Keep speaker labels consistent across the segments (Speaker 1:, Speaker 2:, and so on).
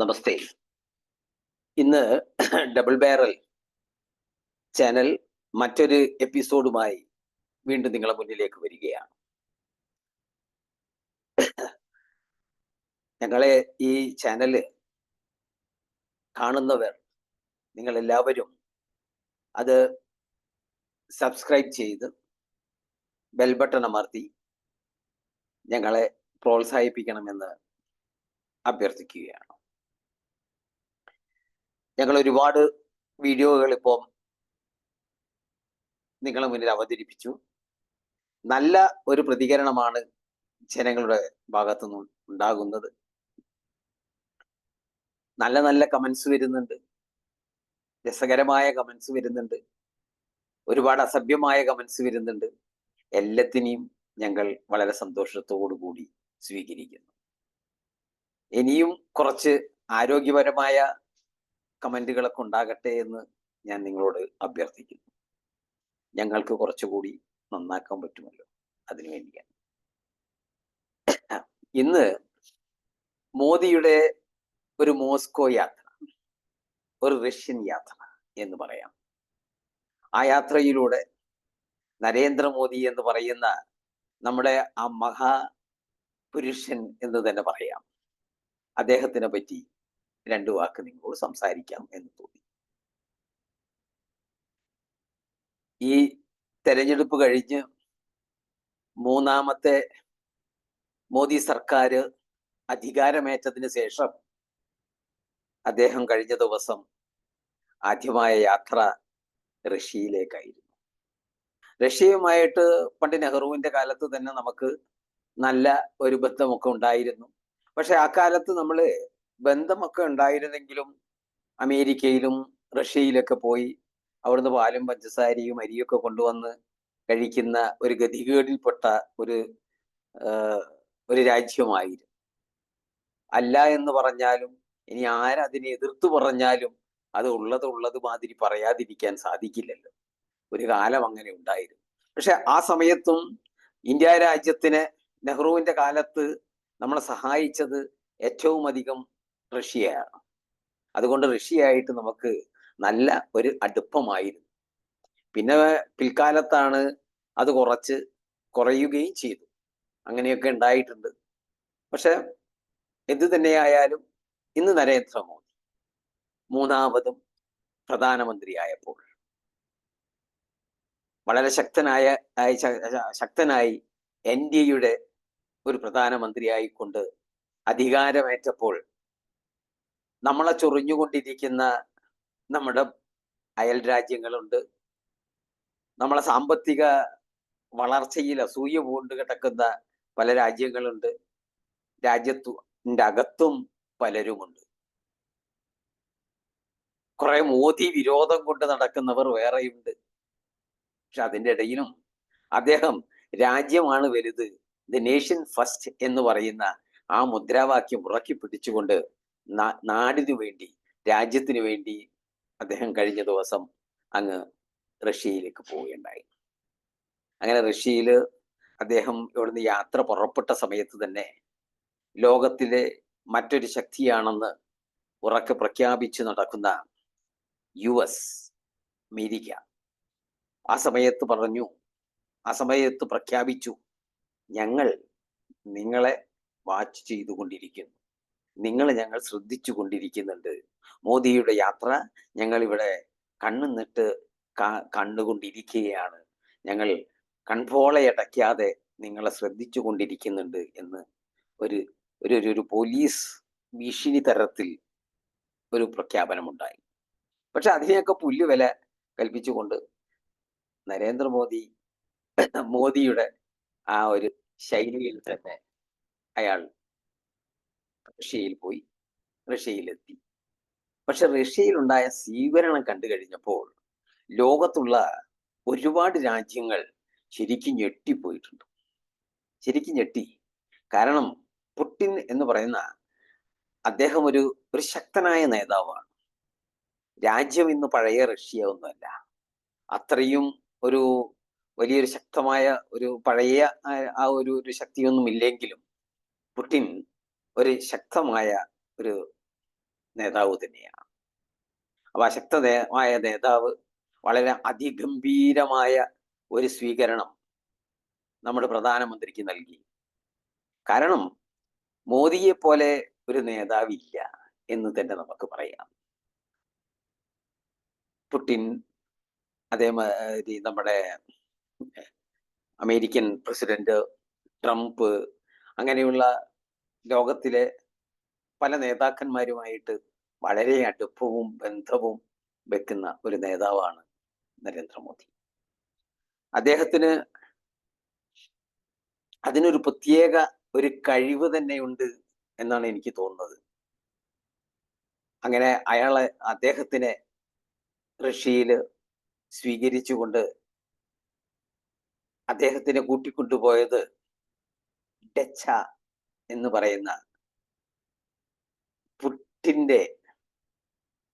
Speaker 1: നമസ്തേ. ഇന്ന് double barrel channel മറ്റൊരു എപ്പിസോഡുമായി വീണ്ടും നിങ്ങളെ മുന്നിലേക്ക് വരികയാണ്. ഞങ്ങളെ ഈ ചാനൽ കാണുന്നവർ നിങ്ങൾ എല്ലാവരും അത് സബ്സ്ക്രൈബ് ചെയ്ത് ബെൽ ബട്ടൺ അമർത്തി ഞങ്ങളെ പ്രോത്സാഹിപ്പിക്കണമെന്ന് അഭ്യർത്ഥിക്കുകയാണ്. ഞങ്ങൾ ഒരുപാട് വീഡിയോകൾ ഇപ്പോൾ നിങ്ങളെ മുന്നിൽ അവതരിപ്പിച്ചു. നല്ല ഒരു പ്രതികരണമാണ് ജനങ്ങളുടെ ഭാഗത്തു നിന്നും ഉണ്ടാകുന്നത്. നല്ല നല്ല കമന്റ്സ് വരുന്നുണ്ട്. രസകരമായ കമന്റ്സ് വരുന്നുണ്ട്. ഒരുപാട് അസഭ്യമായ കമന്റ്സ് വരുന്നുണ്ട്. എല്ലാത്തിനെയും ഞങ്ങൾ വളരെ സന്തോഷത്തോടു കൂടി സ്വീകരിക്കുന്നു. ഇനിയും കുറച്ച് ആരോഗ്യപരമായ കമന്റുകളൊക്കെ ഉണ്ടാകട്ടെ എന്ന് ഞാൻ നിങ്ങളോട് അഭ്യർത്ഥിക്കുന്നു. ഞങ്ങൾക്ക് കുറച്ചുകൂടി നന്നാക്കാൻ പറ്റുമല്ലോ അതിനു വേണ്ടിയാണ്. ഇന്ന് മോദിയുടെ ഒരു മോസ്കോ യാത്ര ഒരു റഷ്യൻ യാത്ര എന്ന് പറയാം. ആ യാത്രയിലൂടെ നരേന്ദ്രമോദി എന്ന് പറയുന്ന നമ്മുടെ ആ മഹാ പുരുഷൻ എന്ന് തന്നെ പറയാം. അദ്ദേഹത്തിനെ പറ്റി രണ്ടു വാക്ക് നിങ്ങളോട് സംസാരിക്കാം എന്ന് തോന്നി. ഈ തെരഞ്ഞെടുപ്പ് കഴിഞ്ഞ് മൂന്നാമത്തെ മോദി സർക്കാർ അധികാരമേറ്റതിന് ശേഷം അദ്ദേഹം കഴിഞ്ഞ ദിവസം ആദ്യമായ യാത്ര റഷ്യയിലേക്കായിരുന്നു. റഷ്യയുമായിട്ട് പണ്ട് നെഹ്റുവിന്റെ കാലത്ത് തന്നെ നമുക്ക് നല്ല ഒരു ബന്ധമൊക്കെ ഉണ്ടായിരുന്നു. പക്ഷെ ആ കാലത്ത് നമ്മൾ ബന്ധമൊക്കെ ഉണ്ടായിരുന്നെങ്കിലും അമേരിക്കയിലും റഷ്യയിലൊക്കെ പോയി അവിടുന്ന് പാലും പഞ്ചസാരയും അരിയൊക്കെ കൊണ്ടുവന്ന് കഴിക്കുന്ന ഒരു ഗതികേടിൽപ്പെട്ട ഒരു ഒരു രാജ്യമായിരുന്നു. അല്ല എന്ന് പറഞ്ഞാലും ഇനി ആരതിനെ എതിർത്തു പറഞ്ഞാലും അത് ഉള്ളത് ഉള്ളത് മാതിരി പറയാതിരിക്കാൻ സാധിക്കില്ലല്ലോ. ഒരു കാലം അങ്ങനെ ഉണ്ടായിരുന്നു. പക്ഷെ ആ സമയത്തും ഇന്ത്യ രാജ്യത്തിന് നെഹ്റുവിന്റെ കാലത്ത് നമ്മളെ സഹായിച്ചത് ഏറ്റവും അധികം റഷ്യയാണ്. അതുകൊണ്ട് റഷ്യയായിട്ട് നമുക്ക് നല്ല ഒരു അടുപ്പമായിരുന്നു. പിന്നെ പിൽക്കാലത്താണ് അത് കുറച്ച് കുറയുകയും ചെയ്തു. അങ്ങനെയൊക്കെ ഉണ്ടായിട്ടുണ്ട്. പക്ഷെ എന്തു തന്നെയായാലും ഇന്ന് നരേന്ദ്രമോദി മൂന്നാമതും പ്രധാനമന്ത്രിയായപ്പോൾ വളരെ ശക്തനായ ശക്തനായി എൻ ഡി എയുടെ ഒരു പ്രധാനമന്ത്രിയായിക്കൊണ്ട് അധികാരമേറ്റപ്പോൾ നമ്മളെ ചൊറിഞ്ഞുകൊണ്ടിരിക്കുന്ന നമ്മുടെ അയൽ രാജ്യങ്ങളുണ്ട്. നമ്മളെ സാമ്പത്തിക വളർച്ചയിൽ അസൂയ പൂണ്ട് കിടക്കുന്ന പല രാജ്യങ്ങളുണ്ട്. രാജ്യത്തിന്റെ അകത്തും പലരുമുണ്ട്. കുറെ മോദി വിരോധം കൊണ്ട് നടക്കുന്നവർ വേറെയുണ്ട്. പക്ഷെ അതിന്റെ ഇടയിലും അദ്ദേഹം രാജ്യമാണ് വലുത്. ദ നേഷൻ ഫസ്റ്റ് എന്ന് പറയുന്ന ആ മുദ്രാവാക്യം ഉറക്കി പിടിച്ചുകൊണ്ട് നാടിനു വേണ്ടി രാജ്യത്തിനു വേണ്ടി അദ്ദേഹം കഴിഞ്ഞ ദിവസം അങ്ങ് റഷ്യയിലേക്ക് പോവുകയുണ്ടായി. അങ്ങനെ റഷ്യയിൽ അദ്ദേഹം ഇവിടുന്ന് യാത്ര പുറപ്പെട്ട സമയത്ത് തന്നെ ലോകത്തിലെ മറ്റൊരു ശക്തിയാണെന്ന് ഉറക്കെ പ്രഖ്യാപിച്ചു നടക്കുന്ന യു എസ് അമേരിക്ക ആ സമയത്ത് പറഞ്ഞു ആ സമയത്ത് പ്രഖ്യാപിച്ചു ഞങ്ങൾ നിങ്ങളെ വാച്ച് ചെയ്തുകൊണ്ടിരിക്കുന്നു. നിങ്ങൾ ഞങ്ങൾ ശ്രദ്ധിച്ചു കൊണ്ടിരിക്കുന്നുണ്ട്. മോദിയുടെ യാത്ര ഞങ്ങൾ ഇവിടെ കണ്ണുന്നിട്ട് കണ്ടുകൊണ്ടിരിക്കുകയാണ് ഞങ്ങൾ കൺപോളയടയ്ക്കാതെ നിങ്ങളെ ശ്രദ്ധിച്ചു കൊണ്ടിരിക്കുന്നുണ്ട് എന്ന് ഒരു ഒരു ഒരു പോലീസ് ഭീഷണി തരത്തിൽ ഒരു പ്രഖ്യാപനമുണ്ടായി. പക്ഷെ അതിനെയൊക്കെ പുല്ലുവില കൽപ്പിച്ചുകൊണ്ട് നരേന്ദ്രമോദി മോദിയുടെ ആ ഒരു ശൈലിയിൽ തന്നെ അയാൾ റഷ്യയിൽ പോയി. റഷ്യയിലെത്തി. പക്ഷെ റഷ്യയിലുണ്ടായ സ്വീകരണം കണ്ടു കഴിഞ്ഞപ്പോൾ ലോകത്തുള്ള ഒരുപാട് രാജ്യങ്ങൾ ശരിക്കും ഞെട്ടിപ്പോയിട്ടുണ്ട്. ശരിക്കും ഞെട്ടി. കാരണം പുട്ടിൻ എന്ന് പറയുന്ന അദ്ദേഹം ഒരു ഒരു ശക്തനായ നേതാവാണ്. രാജ്യം ഇന്ന് പഴയ റഷ്യ ഒന്നുമല്ല. അത്രയും ഒരു വലിയൊരു ശക്തമായ ഒരു പഴയ ആ ഒരു ഒരു ശക്തിയൊന്നും ഇല്ലെങ്കിലും പുടിൻ ഒരു ശക്തമായ ഒരു നേതാവ് തന്നെയാണ്. അപ്പൊ ആ ശക്തമായ നേതാവ് വളരെ അതിഗംഭീരമായ ഒരു സ്വീകരണം നമ്മുടെ പ്രധാനമന്ത്രിക്ക് നൽകി. കാരണം മോദിയെ പോലെ ഒരു നേതാവില്ല എന്ന് തന്നെ നമുക്ക് പറയാം. പുടിൻ അതേമാതിരി നമ്മുടെ അമേരിക്കൻ പ്രസിഡന്റ് ട്രംപ് അങ്ങനെയുള്ള ലോകത്തിലെ പല നേതാക്കന്മാരുമായിട്ട് വളരെ അടുപ്പവും ബന്ധവും വെക്കുന്ന ഒരു നേതാവാണ് നരേന്ദ്രമോദി. അദ്ദേഹത്തിന് അതിനൊരു പ്രത്യേക ഒരു കഴിവ് തന്നെയുണ്ട് എന്നാണ് എനിക്ക് തോന്നുന്നത്. അങ്ങനെ അയാളെ അദ്ദേഹത്തിനെ റഷ്യയിൽ സ്വീകരിച്ചുകൊണ്ട് അദ്ദേഹത്തിനെ കൂട്ടിക്കൊണ്ടുപോയത് ഡച്ച എന്ന് പറയുന്ന പുട്ടിന്റെ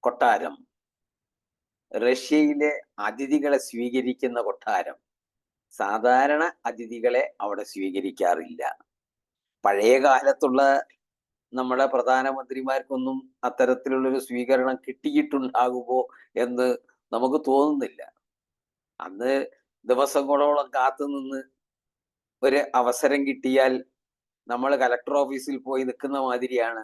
Speaker 1: കൊട്ടാരം റഷ്യയിലെ അതിഥികളെ സ്വീകരിക്കുന്ന കൊട്ടാരം സാധാരണ അതിഥികളെ അവിടെ സ്വീകരിക്കാറില്ല. പഴയ കാലത്തുള്ള നമ്മുടെ പ്രധാനമന്ത്രിമാർക്കൊന്നും അത്തരത്തിലുള്ളൊരു സ്വീകരണം കിട്ടിയിട്ടുണ്ടാകുമോ എന്ന് നമുക്ക് തോന്നുന്നില്ല. അന്ന് ദിവസങ്ങളോളം കാത്തുനിന്ന് ഒരു അവസരം കിട്ടിയാൽ നമ്മൾ കലക്ടർ ഓഫീസിൽ പോയി നിൽക്കുന്ന മാതിരിയാണ്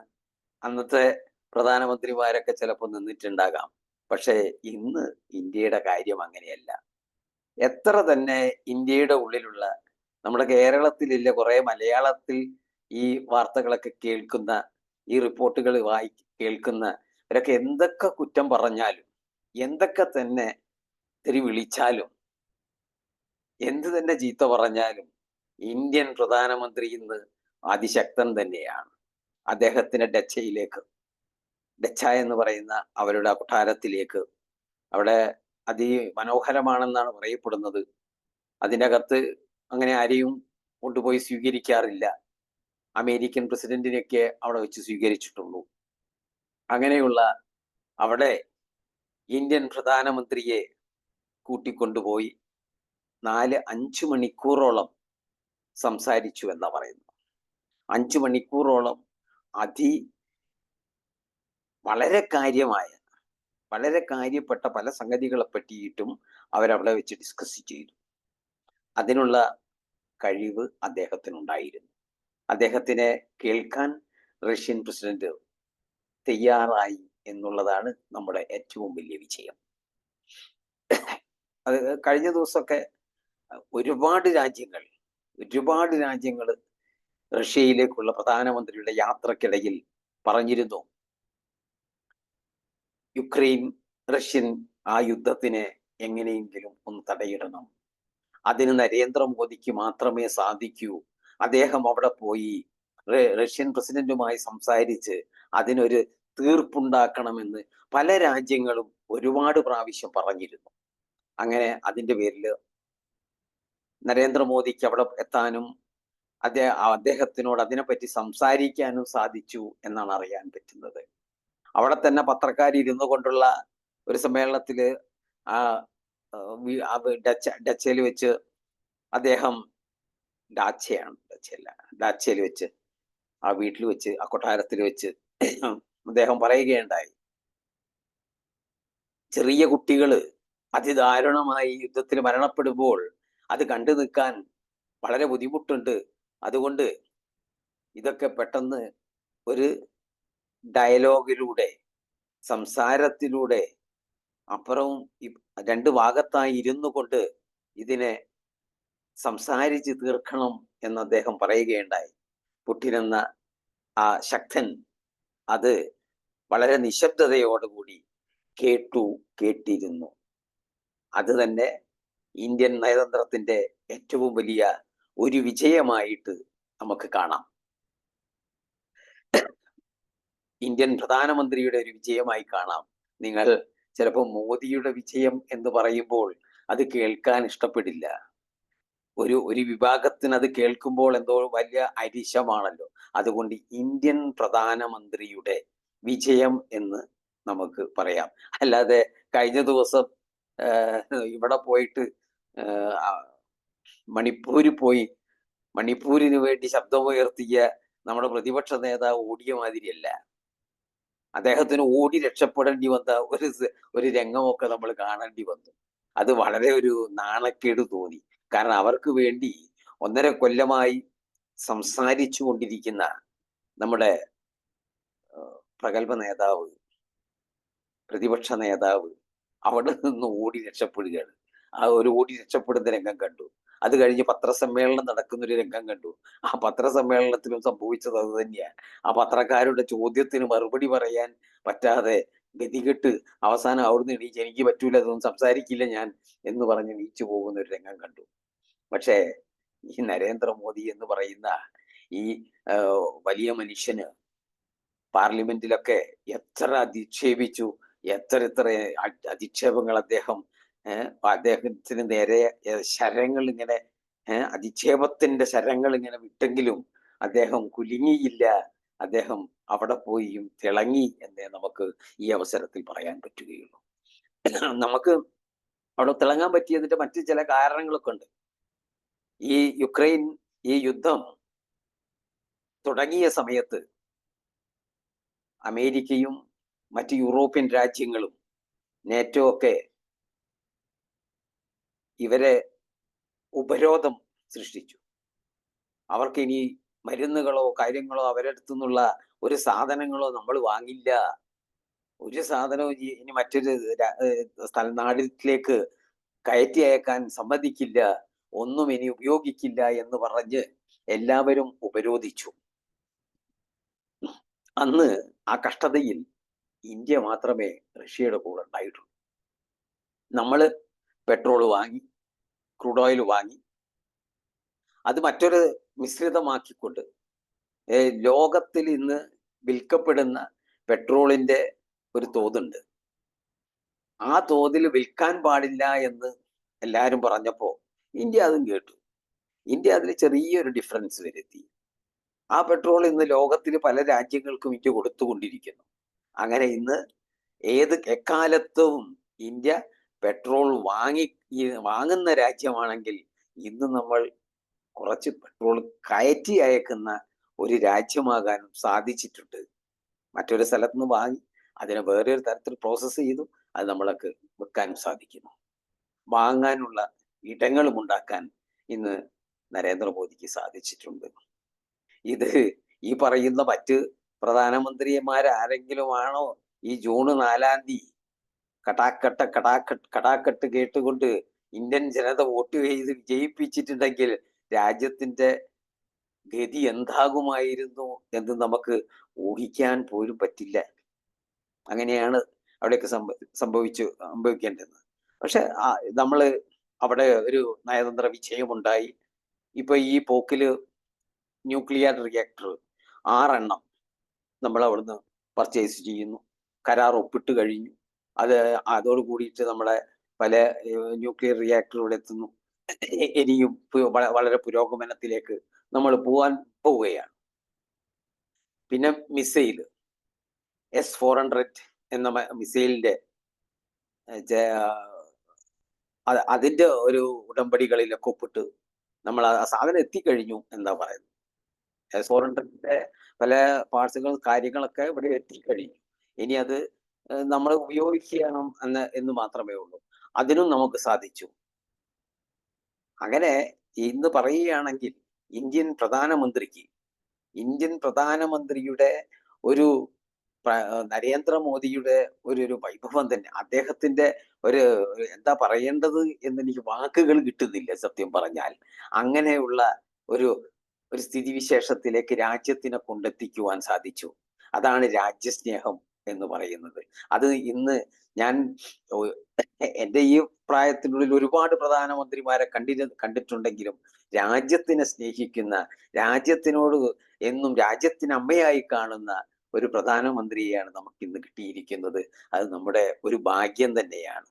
Speaker 1: അന്നത്തെ പ്രധാനമന്ത്രിമാരൊക്കെ ചിലപ്പോൾ നിന്നിട്ടുണ്ടാകാം. പക്ഷേ ഇന്ന് ഇന്ത്യയുടെ കാര്യം അങ്ങനെയല്ല. എത്ര തന്നെ ഇന്ത്യയുടെ ഉള്ളിലുള്ള നമ്മുടെ കേരളത്തിലില്ല കുറെ മലയാളത്തിൽ ഈ വാർത്തകളൊക്കെ കേൾക്കുന്ന ഈ റിപ്പോർട്ടുകൾ വായി കേൾക്കുന്ന ഇവരൊക്കെ എന്തൊക്കെ കുറ്റം പറഞ്ഞാലും എന്തൊക്കെ തന്നെ തെരി വിളിച്ചാലും എന്ത് തന്നെ ചീത്ത പറഞ്ഞാലും ഇന്ത്യൻ പ്രധാനമന്ത്രി ഇന്ന് അതിശക്തൻ തന്നെയാണ്. അദ്ദേഹത്തിന്റെ ഡച്ചയിലേക്ക് ഡച്ച എന്ന് പറയുന്ന അവരുടെ കൊട്ടാരത്തിലേക്ക് അവിടെ അതി മനോഹരമാണെന്നാണ് പറയപ്പെടുന്നത്. അതിനകത്ത് അങ്ങനെ ആരെയും കൊണ്ടുപോയി സ്വീകരിക്കാറില്ല. അമേരിക്കൻ പ്രസിഡന്റിനെയൊക്കെ അവിടെ വെച്ച് സ്വീകരിച്ചിട്ടുള്ളൂ. അങ്ങനെയുള്ള അവിടെ ഇന്ത്യൻ പ്രധാനമന്ത്രിയെ കൂട്ടിക്കൊണ്ടുപോയി നാല് അഞ്ചു മണിക്കൂറോളം സംസാരിച്ചു എന്നാ പറയുന്നു അഞ്ചു മണിക്കൂറോളം അതി വളരെ കാര്യമായ വളരെ കാര്യപ്പെട്ട പല സംഗതികളെ പറ്റിയിട്ടും അവരവിടെ വെച്ച് ഡിസ്കസ് ചെയ്തു. അതിനുള്ള കഴിവ് അദ്ദേഹത്തിനുണ്ടായിരുന്നു. അദ്ദേഹത്തിനെ കേൾക്കാൻ റഷ്യൻ പ്രസിഡന്റ് തയ്യാറായി എന്നുള്ളതാണ് നമ്മുടെ ഏറ്റവും വലിയ വിജയം. അത് കഴിഞ്ഞ ദിവസമൊക്കെ ഒരുപാട് രാജ്യങ്ങൾ ഒരുപാട് രാജ്യങ്ങൾ റഷ്യയിലേക്കുള്ള പ്രധാനമന്ത്രിയുടെ യാത്രക്കിടയിൽ പറഞ്ഞിരുന്നു. യുക്രൈൻ റഷ്യൻ ആ യുദ്ധത്തിനെ എങ്ങനെയെങ്കിലും ഒന്ന് തടയിടണം. അതിന് നരേന്ദ്രമോദിക്ക് മാത്രമേ സാധിക്കൂ. അദ്ദേഹം അവിടെ പോയി റഷ്യൻ പ്രസിഡന്റുമായി സംസാരിച്ച് അതിനൊരു തീർപ്പുണ്ടാക്കണമെന്ന് പല രാജ്യങ്ങളും ഒരുപാട് പ്രാവശ്യം പറഞ്ഞിരുന്നു. അങ്ങനെ അതിന്റെ പേരിൽ നരേന്ദ്രമോദിക്ക് അവിടെ എത്താനും അദ്ദേഹം അദ്ദേഹത്തിനോട് അതിനെപ്പറ്റി സംസാരിക്കാനും സാധിച്ചു എന്നാണ് അറിയാൻ പറ്റുന്നത്. അവിടെ തന്നെ പത്രക്കാരിരുന്നു കൊണ്ടുള്ള ഒരു സമ്മേളനത്തിൽ ആ ഡച്ച ഡച്ചയിൽ വെച്ച് അദ്ദേഹം ഡാച്ചയാണ് ഡച്ചയല്ല ഡാച്ചയിൽ വെച്ച് ആ വീട്ടിൽ വെച്ച് ആ കൊട്ടാരത്തിൽ വെച്ച് അദ്ദേഹം പറയുകയുണ്ടായി. ചെറിയ കുട്ടികൾ അതിദാരുണമായി യുദ്ധത്തിൽ മരണപ്പെടുമ്പോൾ അത് കണ്ടു നിൽക്കാൻ വളരെ ബുദ്ധിമുട്ടുണ്ട്. അതുകൊണ്ട് ഇതൊക്കെ പെട്ടെന്ന് ഒരു ഡയലോഗിലൂടെ സംസാരത്തിലൂടെ അപ്പുറവും രണ്ട് ഭാഗത്തായി ഇരുന്നു കൊണ്ട് ഇതിനെ സംസാരിച്ച് തീർക്കണം എന്ന് അദ്ദേഹം പറയുകയുണ്ടായി. പുട്ടിനെന്ന ആ ശക്തൻ അത് വളരെ നിശബ്ദതയോടുകൂടി കേട്ടു കേട്ടിരുന്നു. അത് തന്നെ ഇന്ത്യൻ നയതന്ത്രത്തിന്റെ ഏറ്റവും വലിയ ഒരു വിജയമായിട്ട് നമുക്ക് കാണാം. ഇന്ത്യൻ പ്രധാനമന്ത്രിയുടെ ഒരു വിജയമായി കാണാം. നിങ്ങൾ ചിലപ്പോൾ മോദിയുടെ വിജയം എന്ന് പറയുമ്പോൾ അത് കേൾക്കാൻ ഇഷ്ടപ്പെടില്ല. ഒരു ഒരു വിഭാഗത്തിന് അത് കേൾക്കുമ്പോൾ എന്തോ വലിയ അരിശമാണല്ലോ. അതുകൊണ്ട് ഇന്ത്യൻ പ്രധാനമന്ത്രിയുടെ വിജയം എന്ന് നമുക്ക് പറയാം. അല്ലാതെ കഴിഞ്ഞ ദിവസം ഇവിടെ പോയിട്ട് മണിപ്പൂരിൽ പോയി. മണിപ്പൂരിന് വേണ്ടി ശബ്ദമുയർത്തിയ നമ്മുടെ പ്രതിപക്ഷ നേതാവ് ഓടിയ മാതിരിയല്ല. അദ്ദേഹത്തിന് ഓടി രക്ഷപ്പെടേണ്ടി വന്ന ഒരു ഒരു രംഗമൊക്കെ നമ്മൾ കാണേണ്ടി വന്നു. അത് വളരെ ഒരു നാണക്കേട് തോന്നി. കാരണം അവർക്ക് വേണ്ടി ഒന്നര കൊല്ലമായി സംസാരിച്ചു കൊണ്ടിരിക്കുന്ന നമ്മുടെ പ്രഗത്ഭ നേതാവ് പ്രതിപക്ഷ നേതാവ് അവിടെ നിന്ന് ഓടി രക്ഷപ്പെടുകയാണ്. ആ ഒരു ഓടി രക്ഷപ്പെടുന്ന രംഗം കണ്ടു. അത് കഴിഞ്ഞ് പത്രസമ്മേളനം നടക്കുന്ന ഒരു രംഗം കണ്ടു. ആ പത്രസമ്മേളനത്തിലും സംഭവിച്ചത് അത് തന്നെയാണ് ആ പത്രക്കാരുടെ ചോദ്യത്തിന് മറുപടി പറയാൻ പറ്റാതെ ഗതികെട്ട് അവസാനം അവിടുന്ന് എണീച്ച് എനിക്ക് പറ്റൂല അതൊന്നും സംസാരിക്കില്ല ഞാൻ എന്ന് പറഞ്ഞ് എണീച്ചു പോകുന്ന ഒരു രംഗം കണ്ടു. പക്ഷേ ഈ നരേന്ദ്രമോദി എന്ന് പറയുന്ന ഈ വലിയ മനുഷ്യന് പാർലമെന്റിലൊക്കെ എത്ര അധിക്ഷേപിച്ചു എത്ര എത്ര അധിക്ഷേപങ്ങൾ അദ്ദേഹം അദ്ദേഹത്തിന് നേരെ ശരങ്ങൾ ഇങ്ങനെ അധിക്ഷേപത്തിന്റെ ശരങ്ങൾ ഇങ്ങനെ വിട്ടെങ്കിലും അദ്ദേഹം കുലുങ്ങിയില്ല. അദ്ദേഹം അവിടെ പോയിയും തിളങ്ങി എന്നേ നമുക്ക് ഈ അവസരത്തിൽ പറയാൻ പറ്റുകയുള്ളൂ. നമുക്ക് അവിടെ തിളങ്ങാൻ പറ്റിയതിന്റെ മറ്റു ചില കാരണങ്ങളൊക്കെ ഉണ്ട്. ഈ യുക്രൈൻ ഈ യുദ്ധം തുടങ്ങിയ സമയത്ത് അമേരിക്കയും മറ്റ് യൂറോപ്യൻ രാജ്യങ്ങളും നേറ്റോ ഒക്കെ ഇവരെ ഉപരോധം സൃഷ്ടിച്ചു. അവർക്ക് ഇനി മരുന്നുകളോ കാര്യങ്ങളോ അവരടുത്തുനിന്നുള്ള ഒരു സാധനങ്ങളോ നമ്മൾ വാങ്ങില്ല. ഒരു സാധനവും ഇനി- മറ്റൊരു സ്ഥല നാട്ടിലേക്ക് കയറ്റി അയക്കാൻ സമ്മതിക്കില്ല. ഒന്നും ഇനി ഉപയോഗിക്കില്ല എന്ന് പറഞ്ഞ് എല്ലാവരും ഉപരോധിച്ചു. അന്ന് ആ കഷ്ടതയിൽ ഇന്ത്യ മാത്രമേ റഷ്യയുടെ കൂടെ ഉണ്ടായിട്ടുള്ളൂ. നമ്മൾ പെട്രോൾ വാങ്ങി ക്രൂഡ് ഓയിൽ വാങ്ങി. അത് മറ്റൊരു മിശ്രിതമാക്കിക്കൊണ്ട് ലോകത്തിൽ ഇന്ന് വിൽക്കപ്പെടുന്ന പെട്രോളിന്റെ ഒരു തോതുണ്ട്. ആ തോതിൽ വിൽക്കാൻ പാടില്ല എന്ന് എല്ലാവരും പറഞ്ഞപ്പോൾ ഇന്ത്യ അതും കേട്ടു. ഇന്ത്യ അതിൽ ചെറിയൊരു ഡിഫറൻസ് വരുത്തി. ആ പെട്രോൾ ഇന്ന് ലോകത്തിൽ പല രാജ്യങ്ങൾക്കും ഇന്ത്യ കൊടുത്തുകൊണ്ടിരിക്കുന്നു അങ്ങനെ ഇന്ന് ഏത് എക്കാലത്തും ഇന്ത്യ പെട്രോൾ വാങ്ങി വാങ്ങുന്ന രാജ്യമാണെങ്കിൽ ഇന്ന് നമ്മൾ കുറച്ച് പെട്രോൾ കയറ്റി അയക്കുന്ന ഒരു രാജ്യമാകാനും സാധിച്ചിട്ടുണ്ട്. മറ്റൊരു സ്ഥലത്ത് നിന്ന് വാങ്ങി അതിനെ വേറൊരു തരത്തിൽ പ്രോസസ്സ് ചെയ്തു അത് നമ്മളൊക്കെ വെക്കാനും സാധിക്കുന്നു. വാങ്ങാനുള്ള ഇടങ്ങളും ഉണ്ടാക്കാൻ ഇന്ന് നരേന്ദ്രമോദിക്ക് സാധിച്ചിട്ടുണ്ട്. ഇത് ഈ പറയുന്ന മറ്റ് പ്രധാനമന്ത്രിമാരാരെങ്കിലും ആണോ ഈ ജൂൺ നാലാം തീയതി കടാക്കട്ട കടാക്കട്ട് കടാക്കട്ട് കേട്ടുകൊണ്ട് ഇന്ത്യൻ ജനത വോട്ട് ചെയ്ത് വിജയിപ്പിച്ചിട്ടുണ്ടെങ്കിൽ രാജ്യത്തിന്റെ ഗതി എന്താകുമായിരുന്നു എന്ന് നമുക്ക് ഊഹിക്കാൻ പോലും പറ്റില്ല. അങ്ങനെയാണ് അവിടെയൊക്കെ സംഭ സംഭവിച്ചു സംഭവിക്കേണ്ടത്. പക്ഷെ നമ്മൾ അവിടെ ഒരു നയതന്ത്ര വിജയമുണ്ടായി. ഇപ്പൊ ഈ പോക്കിൽ ന്യൂക്ലിയർ റിയാക്ടർ ആറെണ്ണം നമ്മൾ അവിടുന്ന് പർച്ചേസ് ചെയ്യുന്നു. കരാർ ഒപ്പിട്ട് കഴിഞ്ഞു. അത് അതോട് കൂടിയിട്ട് നമ്മളെ പല ന്യൂക്ലിയർ റിയാക്ടറുകൾ എത്തുന്നു. ഇനിയും വളരെ പുരോഗമനത്തിലേക്ക് നമ്മൾ പോവാൻ പോവുകയാണ്. പിന്നെ മിസൈൽ എസ് ഫോർ ഹൺഡ്രഡ് എന്ന മിസൈലിന്റെ അതിന്റെ ഒരു ഉടമ്പടികളിലൊക്കെ ഒപ്പിട്ട് നമ്മൾ ആ സാധനം എത്തിക്കഴിഞ്ഞു എന്താ പറയുന്നത്. എസ് ഫോർ ഹൺഡ്രഡിന്റെ പല പാർട്സുകൾ കാര്യങ്ങളൊക്കെ ഇവിടെ എത്തിക്കഴിഞ്ഞു. ഇനി അത് നമ്മൾ ഉപയോഗിക്കണം എന്ന് എന്ന് മാത്രമേ ഉള്ളൂ. അതിനും നമുക്ക് സാധിച്ചു. അങ്ങനെ ഇന്ന് പറയുകയാണെങ്കിൽ ഇന്ത്യൻ പ്രധാനമന്ത്രിക്ക് ഇന്ത്യൻ പ്രധാനമന്ത്രിയുടെ ഒരു നരേന്ദ്രമോദിയുടെ ഒരു ഒരു വൈഭവം തന്നെ അദ്ദേഹത്തിന്റെ ഒരു എന്താ പറയേണ്ടത് എന്ന് എനിക്ക് വാക്കുകൾ കിട്ടുന്നില്ല സത്യം പറഞ്ഞാൽ. അങ്ങനെയുള്ള ഒരു ഒരു സ്ഥിതിവിശേഷത്തിലേക്ക് രാജ്യത്തിനെ കൊണ്ടെത്തിക്കുവാൻ സാധിച്ചു. അതാണ് രാജ്യസ്നേഹം. എന്ന് പറയുന്നത്. അത് ഇന്ന് ഞാൻ എന്റെ ഈ പ്രായത്തിനുള്ളിൽ ഒരുപാട് പ്രധാനമന്ത്രിമാരെ കണ്ടി കണ്ടിട്ടുണ്ടെങ്കിലും രാജ്യത്തിനെ സ്നേഹിക്കുന്ന രാജ്യത്തിനോട് എന്നും രാജ്യത്തിന് അമ്മയായി കാണുന്ന ഒരു പ്രധാനമന്ത്രിയെയാണ് നമുക്ക് ഇന്ന് കിട്ടിയിരിക്കുന്നത്. അത് നമ്മുടെ ഒരു ഭാഗ്യം തന്നെയാണ്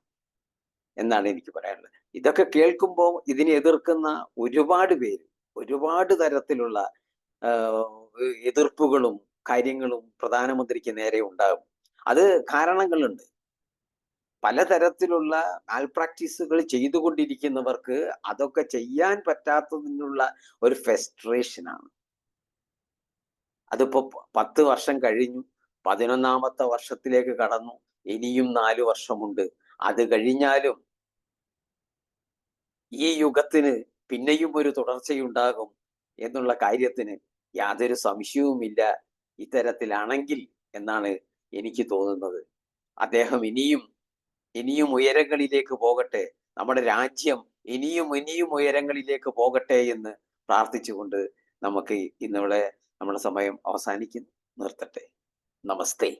Speaker 1: എന്നാണ് എനിക്ക് പറയാനുള്ളത്. ഇതൊക്കെ കേൾക്കുമ്പോൾ ഇതിനെ എതിർക്കുന്ന ഒരുപാട് പേര് ഒരുപാട് തരത്തിലുള്ള എതിർപ്പുകളും കാര്യങ്ങളും പ്രധാനമന്ത്രിക്ക് നേരെ ഉണ്ടാകും. അത് കാരണങ്ങളുണ്ട്. പലതരത്തിലുള്ള മാൽ പ്രാക്ടീസുകൾ ചെയ്തുകൊണ്ടിരിക്കുന്നവർക്ക് അതൊക്കെ ചെയ്യാൻ പറ്റാത്തതിനുള്ള ഒരു ഫെസ്ട്രേഷനാണ് അതിപ്പോ പത്ത് വർഷം കഴിഞ്ഞു. പതിനൊന്നാമത്തെ വർഷത്തിലേക്ക് കടന്നു. ഇനിയും നാല് വർഷമുണ്ട്. അത് കഴിഞ്ഞാലും ഈ യുഗത്തിന് പിന്നെയും ഒരു തുടർച്ചയുണ്ടാകും എന്നുള്ള കാര്യത്തിന് യാതൊരു സംശയവുമില്ല. ഇത്തരത്തിലാണെങ്കിൽ എന്നാണ് എനിക്ക് തോന്നുന്നത്. അദ്ദേഹം ഇനിയും ഇനിയും ഉയരങ്ങളിലേക്ക് പോകട്ടെ. നമ്മുടെ രാജ്യം ഇനിയും ഇനിയും ഉയരങ്ങളിലേക്ക് പോകട്ടെ എന്ന് പ്രാർത്ഥിച്ചുകൊണ്ട് നമുക്ക് ഇന്നിവിടെ നമ്മുടെ സമയം അവസാനിക്കുന്നു. നിർത്തട്ടെ. നമസ്തേ.